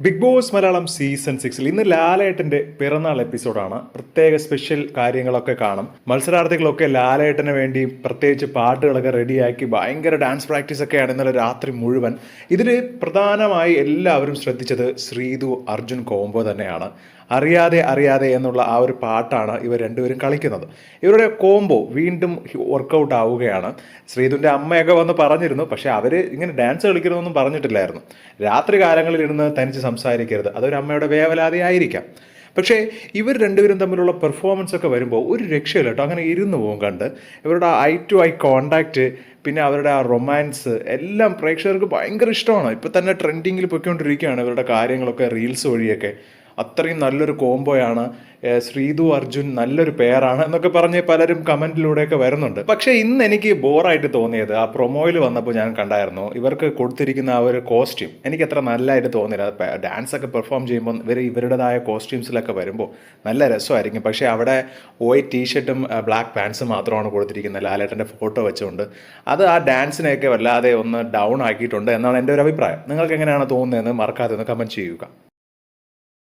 Big boss Malayalam season സിക്സിൽ ഇന്ന് ലാലേട്ടന്റെ പിറന്നാൾ എപ്പിസോഡാണ് പ്രത്യേക സ്പെഷ്യൽ കാര്യങ്ങളൊക്കെ കാണും. മത്സരാർത്ഥികളൊക്കെ ലാലേട്ടന് വേണ്ടി പ്രത്യേകിച്ച് പാട്ടുകളൊക്കെ റെഡിയാക്കി ഭയങ്കര ഡാൻസ് പ്രാക്ടീസ് ഒക്കെയാണ് ഇന്നലെ രാത്രി മുഴുവൻ. ഇതിൽ പ്രധാനമായി എല്ലാവരും ശ്രദ്ധിച്ചത് ശ്രീതു അർജുൻ കോംബോ തന്നെയാണ്. അറിയാതെ അറിയാതെ എന്നുള്ള ആ ഒരു പാട്ടാണ് ഇവർ രണ്ടുപേരും കളിക്കുന്നത്. ഇവരുടെ കോംബോ വീണ്ടും വർക്കൗട്ട് ആവുകയാണ്. ശ്രീതുവിന്റെ അമ്മയൊക്കെ വന്ന് പറഞ്ഞിരുന്നു പക്ഷേ അവർ ഇങ്ങനെ ഡാൻസ് കളിക്കണമെന്നും പറഞ്ഞിട്ടില്ലായിരുന്നു. രാത്രി കാലങ്ങളിൽ ഇരുന്ന് തനിച്ച് സംസാരിക്കരുത് അതൊരു അമ്മയുടെ വേവലാതി ആയിരിക്കാം പക്ഷേ ഇവർ രണ്ടുപേരും തമ്മിലുള്ള പെർഫോമൻസ് ഒക്കെ വരുമ്പോൾ ഒരു രക്ഷയില്ല കേട്ടോ. അങ്ങനെ ഇരുന്ന് പോകും കണ്ട്. ഇവരുടെ ഐ ടു ഐ കോണ്ടാക്റ്റ് പിന്നെ അവരുടെ ആ റൊമാൻസ് എല്ലാം പ്രേക്ഷകർക്ക് ഭയങ്കര ഇഷ്ടമാണ്. ഇപ്പം തന്നെ ട്രെൻഡിങ്ങിൽ പൊയ്ക്കൊണ്ടിരിക്കുകയാണ് ഇവരുടെ കാര്യങ്ങളൊക്കെ റീൽസ് വഴിയൊക്കെ. അത്രയും നല്ലൊരു കോംബോയാണ് ശ്രീതു അർജുൻ നല്ലൊരു പേരാണ് എന്നൊക്കെ പറഞ്ഞ് പലരും കമന്റിലൂടെയൊക്കെ വരുന്നുണ്ട്. പക്ഷേ ഇന്ന് എനിക്ക് ബോറായിട്ട് തോന്നിയത് ആ പ്രൊമോയിൽ വന്നപ്പോൾ ഞാൻ കണ്ടായിരുന്നു ഇവർക്ക് കൊടുത്തിരിക്കുന്ന ആ ഒരു കോസ്റ്റ്യൂം എനിക്ക് അത്ര നല്ലതായിട്ട് തോന്നിയില്ല ഡാൻസ് ഒക്കെ പെർഫോം ചെയ്യുമ്പോൾ ഇവർ ഇവരുടേതായ കോസ്റ്റ്യൂംസിലൊക്കെ വരുമ്പോൾ നല്ല രസമായിരിക്കും. പക്ഷേ അവിടെ വൈറ്റ് ടീഷർട്ടും ബ്ലാക്ക് പാൻസും മാത്രമാണ് കൊടുത്തിരിക്കുന്നത്. ലാലേട്ടന്റെ ഫോട്ടോ വെച്ചുകൊണ്ട്. അത് ആ ഡാൻസിനെയൊക്കെ വല്ലാതെ ഒന്ന് ഡൗൺ ആക്കിയിട്ടുണ്ട് എന്നാണ് എന്റെ ഒരു അഭിപ്രായം. നിങ്ങൾക്ക് എങ്ങനെയാണ് തോന്നുന്നതെന്ന് മറക്കാതെ ഒന്ന് കമന്റ് ചെയ്യുക.